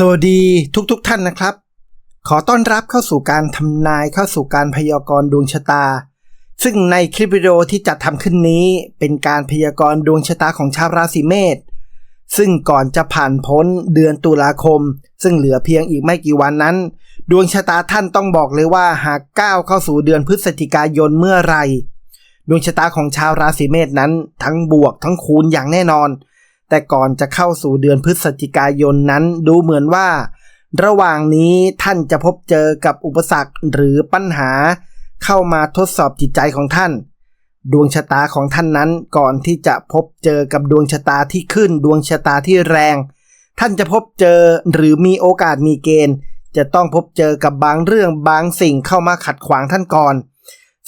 สวัสดีทุกๆทท่านนะครับ ขอต้อนรับเข้าสู่การทำนายเข้าสู่การพยากรณ์ดวงชะตา ซึ่งในคลิปวิดีโอที่จัดทำขึ้นนี้ เป็นการพยากรณ์ดวงชะตาของชาวราศีเมษซึ่งก่อนจะผ่านพ้นเดือนตุลาคม ซึ่งเหลือเพียงอีกไม่กี่วันนั้น ดวงชะตาท่านต้องบอกเลยว่าหากก้าวเข้าสู่เดือนพฤศจิกายนเมื่อไรดวงชะตาของชาวราศีเมษนั้น ทั้งบวกทั้งคูณอย่างแน่นอน แต่ก่อนจะเข้าสู่เดือนพฤศจิกายนนั้นดูเหมือนว่า ระหว่างนี้ท่านจะพบเจอกับอุปสรรคหรือปัญหา เข้ามาทดสอบจิตใจของท่าน ดวงชะตาของท่านนั้นก่อนที่จะพบเจอกับดวงชะตาที่ขึ้นดวงชะตาที่แรง ท่านจะพบเจอหรือมีโอกาสมีเกณฑ์ จะต้องพบเจอกับบางเรื่องบางสิ่งเข้ามาขัดขวางท่านก่อน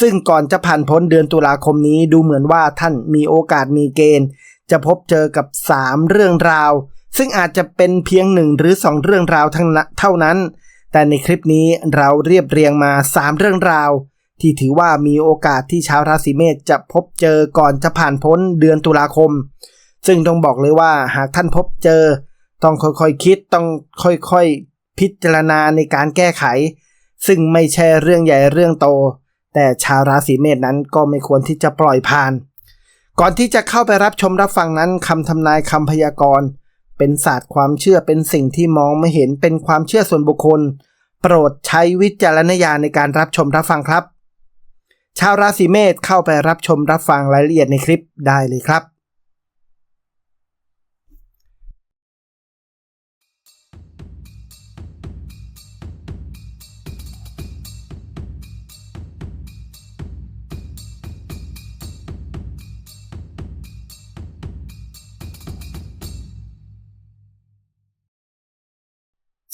ซึ่งก่อนจะผ่านพ้นเดือนตุลาคมนี้ดูเหมือนว่าท่านมีโอกาสมีเกณฑ์ จะพบเจอกับ 3 เรื่องราว ซึ่งอาจจะเป็นเพียงหนึ่งหรือ 2 เรื่องราวทั้งเท่านั้น แต่ในคลิปนี้เราเรียบเรียงมา 3 เรื่องราว ที่ถือว่ามีโอกาสที่ชาวราศีเมษจะพบเจอก่อนจะผ่านพ้นเดือนตุลาคม ซึ่งต้องบอกเลยว่าหากท่านพบเจอ ต้องค่อยๆคคิดต้องค่อยๆพิจารณาในการแก้ไข ซึ่งไม่ใช่เรื่องใหญ่เรื่องโต แต่ชาวราศีเมษนั้นก็ไม่ควรที่จะปล่อยผ่าน ก่อนที่จะเข้าไปรับชมรับฟังนั้นคำทำนายคำพยากรณ์ เป็นศาสตร์ความเชื่อเป็นสิ่งที่มองไม่เห็นเป็นความเชื่อส่วนบุคคล โปรดใช้วิจารณญาณในการรับชมรับฟังครับ ชาวราศีเมษเข้าไปรับชมรับฟังรายละเอียดในคลิปได้เลยครับ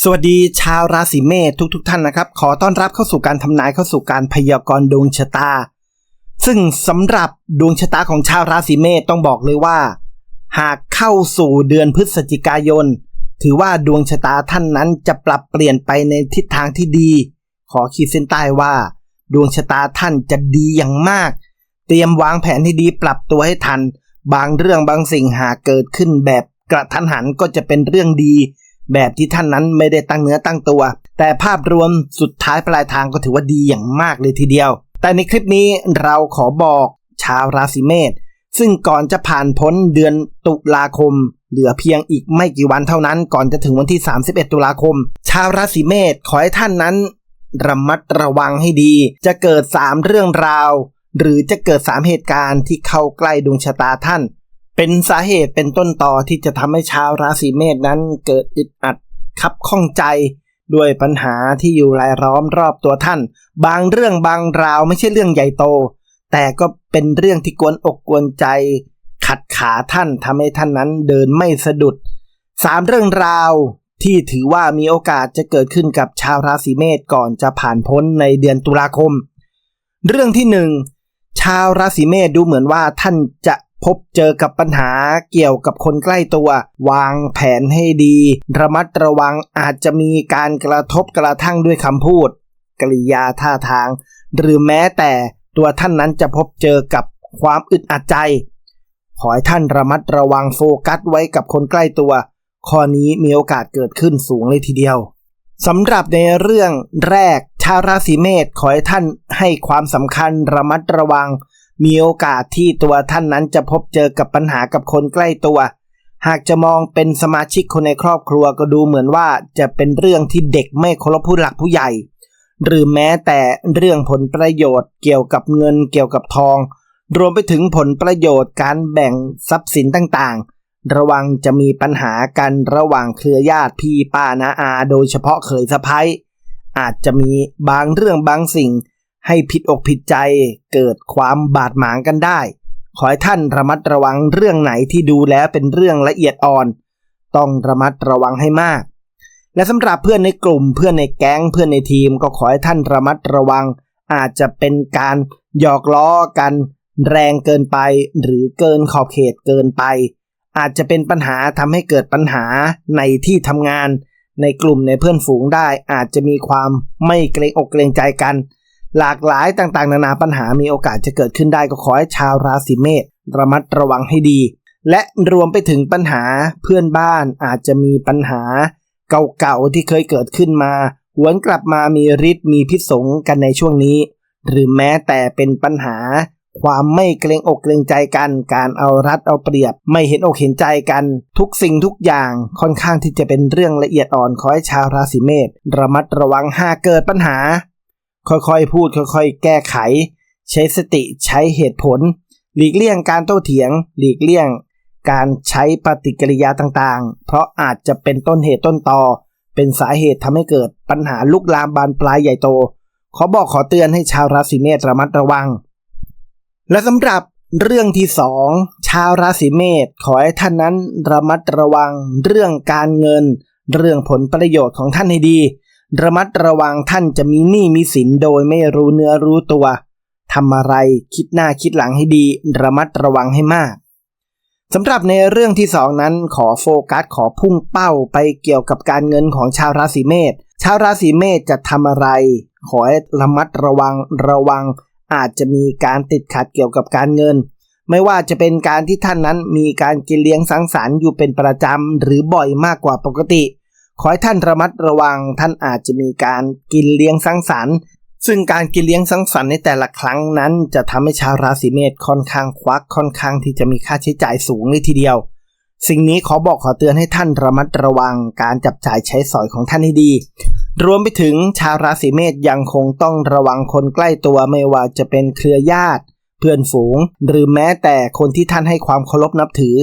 สวัสดีชาวราศีเมษทุกๆทท่านนะครับ ขอต้อนรับเข้าสู่การทำนายเข้าสู่การพยากรณ์ดวงชะตา ซึ่งสำหรับดวงชะตาของชาวราศีเมษต้องบอกเลยว่า หากเข้าสู่เดือนพฤศจิกายน ถือว่าดวงชะตาท่านนั้นจะปรับเปลี่ยนไปในทิศทางที่ดี ขอขีดเส้นใต้ว่า ดวงชะตาท่านจะดีอย่างมาก เตรียมวางแผนให้ดีปรับตัวให้ทัน บางเรื่องบางสิ่งหากเกิดขึ้นแบบกระทันหันก็จะเป็นเรื่องดี แบบที่ท่านนั้นไม่ได้ตั้งเนื้อตั้งตัว แต่ภาพรวมสุดท้ายปลายทางก็ถือว่าดีอย่างมากเลยทีเดียว แต่ในคลิปนี้เราขอบอกชาวราศีเมษซึ่งก่อนจะผ่านพ้นเดือนตุลาคม เหลือเพียงอีกไม่กี่วันเท่านั้น ก่อนจะถึงวันที่ 31 ตุลาคม ชาวราศีเมษขอให้ท่านนั้น ระมัดระวังให้ดี จะเกิด 3 เรื่องราว หรือจะเกิด 3 เหตุการณ์ที่เข้าใกล้ดวงชะตาท่าน เป็นสาเหตุเป็นต้นต่อที่จะทำให้ชาวราศีเมษนั้นเกิดอึดอัดคับข้องใจ ด้วยปัญหาที่อยู่รายล้อมรอบตัวท่าน บางเรื่องบางราวไม่ใช่เรื่องใหญ่โต แต่ก็เป็นเรื่องที่กวนอกกวนใจ ขัดขาท่านทำให้ท่านนั้นเดินไม่สะดุดสามเรื่องราวที่ถือว่ามีโอกาสจะเกิดขึ้นกับชาวราศีเมษก่อนจะผ่านพ้นในเดือนตุลาคม เรื่องที่หนึ่งชาวราศีเมษดูเหมือนว่าท่านจะ พบเจอกับปัญหาเกี่ยวกับคนใกล้ตัว วางแผนให้ดี ระมัดระวังอาจจะมีการกระทบกระทั่งด้วยคำพูด กริยาท่าทาง หรือแม้แต่ตัวท่านนั้นจะพบเจอกับความอึดอัดใจ ขอให้ท่านระมัดระวังโฟกัสไว้กับคนใกล้ตัว ข้อนี้มีโอกาสเกิดขึ้นสูงเลยทีเดียวสำหรับในเรื่องแรกชาวราศีเมษขอให้ท่านให้ความสำคัญระมัดระวัง มีโอกาสที่ตัวท่านนั้นจะพบเจอกับปัญหากับคนใกล้ตัว หากจะมองเป็นสมาชิกคนในครอบครัวก็ดูเหมือนว่าจะเป็นเรื่องที่เด็กไม่เคารพผู้หลักผู้ใหญ่ หรือแม้แต่เรื่องผลประโยชน์เกี่ยวกับเงินเกี่ยวกับทอง รวมไปถึงผลประโยชน์การแบ่งทรัพย์สินต่างๆ ระวังจะมีปัญหากันระหว่างเครือญาติพี่ป้านาอา โดยเฉพาะเขยสะพ้ยอาจจะมีบางเรื่องบางสิ่ง ให้ผิดอกผิดใจเกิดความบาดหมางกันได้ ขอให้ท่านระมัดระวังเรื่องไหนที่ดูแล้วเป็นเรื่องละเอียดอ่อน ต้องระมัดระวังให้มาก และสำหรับเพื่อนในกลุ่มเพื่อนในแก๊งเพื่อนในทีมก็ขอให้ท่านระมัดระวัง อาจจะเป็นการหยอกล้อกัน แรงเกินไป หรือเกินขอบเขตเกินไป อาจจะเป็นปัญหาทำให้เกิดปัญหาในที่ทำงาน ในกลุ่มในเพื่อนฝูงได้อาจจะมีความไม่เกรงอกเกรงใจกัน หลากหลายต่างๆ นานาปัญหามีโอกาสจะเกิดขึ้นได้ก็ขอให้ชาวราศีเมษระมัดระวังให้ดี และรวมไปถึงปัญหาเพื่อนบ้านอาจจะมีปัญหาเก่าๆที่เคยเกิดขึ้นมาหวนกลับมามีฤทธิ์มีพิษสงกันในช่วงนี้ หรือแม้แต่เป็นปัญหา ความไม่เกรงอกเกรงใจกัน การเอารัดเอาเปรียบ ไม่เห็นอกเห็นใจกัน ทุกสิ่งทุกอย่างค่อนข้างที่จะเป็นเรื่องละเอียดอ่อนขอให้ชาวราศีเมษระมัดระวังหากเกิดปัญหา ค่อยๆ พูดค่อยๆ แก้ไข ใช้สติใช้เหตุผล หลีกเลี่ยงการโต้เถียง หลีกเลี่ยง การใช้ปฏิกิริยาต่างๆ เพราะอาจจะเป็นต้นเหตุต้นตอ เป็นสาเหตุทำให้เกิดปัญหาลุกลามบานปลายใหญ่โต ขอบอกขอเตือนให้ชาวราศีเมษระมัดระวัง และสำหรับเรื่องที่สองชาวราศีเมษขอให้ท่านนั้นระมัดระวังเรื่องการเงิน เรื่องผลประโยชน์ของท่านให้ดี ระมัดระวังท่านจะมีหนี้มีสินโดยไม่รู้เนื้อรู้ตัวทำอะไรคิดหน้าคิดหลังให้ดี ระมัดระวังให้มากสำหรับในเรื่องที่สองนั้นขอโฟกัสขอพุ่งเป้าไปเกี่ยวกับการเงินของชาวราศีเมษชาวราศีเมษจะทำอะไร ขอให้ระมัดระวังระวัง อาจจะมีการติดขัดเกี่ยวกับการเงิน ไม่ว่าจะเป็นการที่ท่านนั้นมีการกินเลี้ยงสังสรรค์อยู่เป็นประจำหรือบ่อยมากกว่าปกติ ขอให้ท่านระมัดระวังท่านอาจจะมีการกินเลี้ยงสังสรรค์ ซึ่งการกินเลี้ยงสังสรรค์ในแต่ละครั้งนั้นจะทำให้ชาวราศีเมษค่อนข้างควักค่อนข้างที่จะมีค่าใช้จ่ายสูงเลยทีเดียว สิ่งนี้ขอบอกขอเตือนให้ท่านระมัดระวังการจับจ่ายใช้สอยของท่านให้ดี รวมไปถึงชาวราศีเมษยังคงต้องระวังคนใกล้ตัวไม่ว่าจะเป็นเครือญาติ เพื่อนฝูง หรือแม้แต่คนที่ท่านให้ความเคารพนับถือ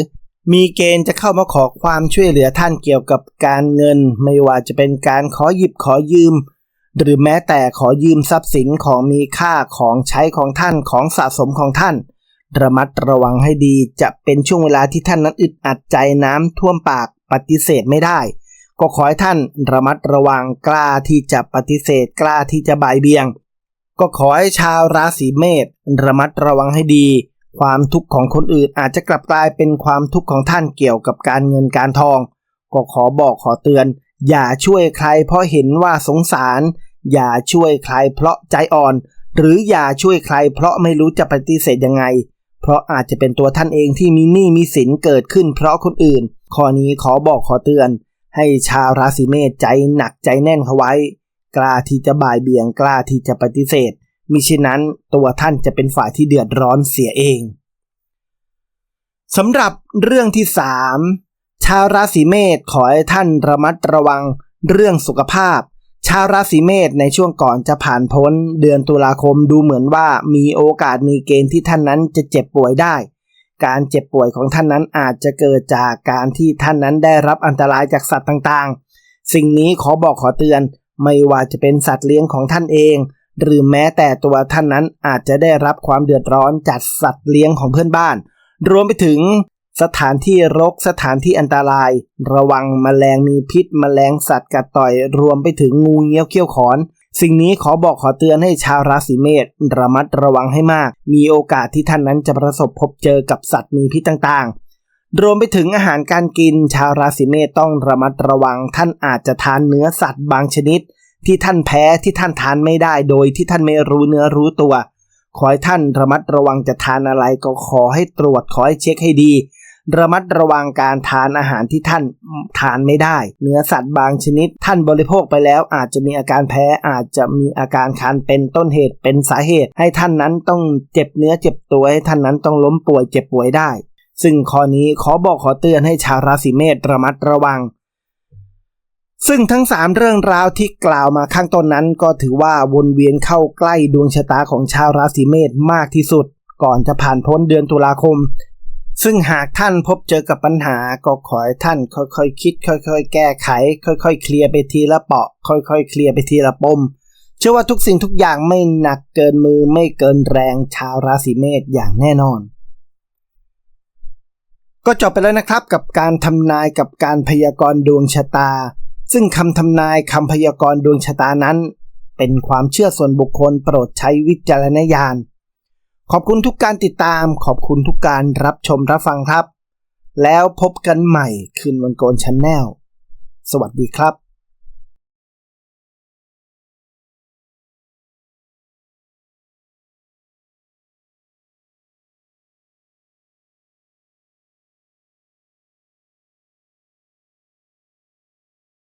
มีเกณฑ์จะเข้ามาขอความช่วยเหลือท่านเกี่ยวกับการเงิน ไม่ว่าจะเป็นการขอหยิบขอยืม หรือแม้แต่ขอยืมทรัพย์สินของมีค่าของใช้ของท่านของสะสมของท่าน ระมัดระวังให้ดีจะเป็นช่วงเวลาที่ท่านนั้นอึดอัดใจน้ำท่วมปากปฏิเสธไม่ได้ ก็ขอให้ท่านระมัดระวังกล้าที่จะปฏิเสธกล้าที่จะบ่ายเบียง ก็ขอให้ชาวราศีเมษระมัดระวังให้ดี ความทุกข์ของคนอื่นอาจจะกลับกลายเป็นความทุกข์ของท่านเกี่ยวกับการเงินการทอง ก็ขอบอกขอเตือน อย่าช่วยใครเพราะเห็นว่าสงสาร อย่าช่วยใครเพราะใจอ่อน หรืออย่าช่วยใครเพราะไม่รู้จะปฏิเสธยังไง เพราะอาจจะเป็นตัวท่านเองที่มีหนี้มีสินเกิดขึ้นเพราะคนอื่น ข้อนี้ขอบอกขอเตือน ให้ชาวราศีเมษใจหนักใจแน่นเข้าไว้ กล้าที่จะบ่ายเบี่ยงกล้าที่จะปฏิเสธ มิฉะนั้นตัวท่านจะเป็นฝ่ายที่เดือดร้อนเสียเองสำหรับเรื่องที่สามชาวราศีเมษขอให้ท่านระมัดระวังเรื่องสุขภาพ ชาวราศีเมษในช่วงก่อนจะผ่านพ้น เดือนตุลาคมดูเหมือนว่ามีโอกาสมีเกณฑ์ที่ท่านนั้นจะเจ็บป่วยได้ การเจ็บป่วยของท่านนั้นอาจจะเกิดจากการที่ท่านนั้นได้รับอันตรายจากสัตว์ต่างๆ สิ่งนี้ขอบอกขอเตือน ไม่ว่าจะเป็นสัตว์เลี้ยงของท่านเอง หรือแม้แต่ตัวท่านนั้นอาจจะได้รับความเดือดร้อนจากสัตว์เลี้ยงของเพื่อนบ้าน รวมไปถึงสถานที่รกสถานที่อันตราย ระวังมแมลงมีพิษมแมลงสัตว์กัดต่อย รวมไปถึงงูเงี้ยวเขี้ยวขอน สิ่งนี้ขอบอกขอเตือนให้ชาวราศีเมษระมัดระวังให้มาก มีโอกาสที่ท่านนั้นจะประสบพบเจอกับสัตว์มีพิษต่างๆ รวมไปถึงอาหารการกิน ชาวราศีเมษต้องระมัดระวังท่านอาจจะทานเนื้อสัตว์บางชนิด ที่ท่านแพ้ที่ท่านทานไม่ได้โดยที่ท่านไม่รู้เนื้อรู้ตัว ขอให้ท่านระมัดระวังจะทานอะไรก็ขอให้ตรวจขอให้เช็คให้ดี ระมัดระวังการทานอาหารที่ท่านทานไม่ได้ เนื้อสัตว์บางชนิด ท่านบริโภคไปแล้วอาจจะมีอาการแพ้อาจจะมีอาการคันเป็นต้นเหตุเป็นสาเหตุ ให้ท่านนั้นต้องเจ็บเนื้อเจ็บตัวให้ท่านนั้นต้องล้มป่วยเจ็บป่วยได้ ซึ่งข้อนี้ขอบอกขอเตือนให้ชาวราศีเมษระมัดระวัง ซึ่งทั้งสามเรื่องราวที่กล่าวมาข้างต้นนั้น ก็ถือว่าวนเวียนเข้าใกล้ดวงชะตาของชาวราศีเมษมากที่สุด ก่อนจะผ่านพ้นเดือนตุลาคม ซึ่งหากท่านพบเจอกับปัญหาก็ขอให้ท่านค่อยๆคคิด ค่อยๆ แก้ไข ค่อยๆ เคลียร์ไปทีละเปาะ ค่อยๆ เคลียร์ไปทีละปม เชื่อว่าทุกสิ่งทุกอย่างไม่หนักเกินมือไม่เกินแรงชาวราศีเมษอย่างแน่นอนก็จบไปแล้วนะครับกับการทำนายกับการพยากรณ์ดวงชะตา ซึ่งคำทำนายคำพยากรณ์ดวงชะตานั้น เป็นความเชื่อส่วนบุคคลโปรดใช้วิจารณญาณ ขอบคุณทุกการติดตาม ขอบคุณทุกการรับชมรับฟังครับ แล้วพบกันใหม่คืนวันโกนชันแนลสวัสดีครับ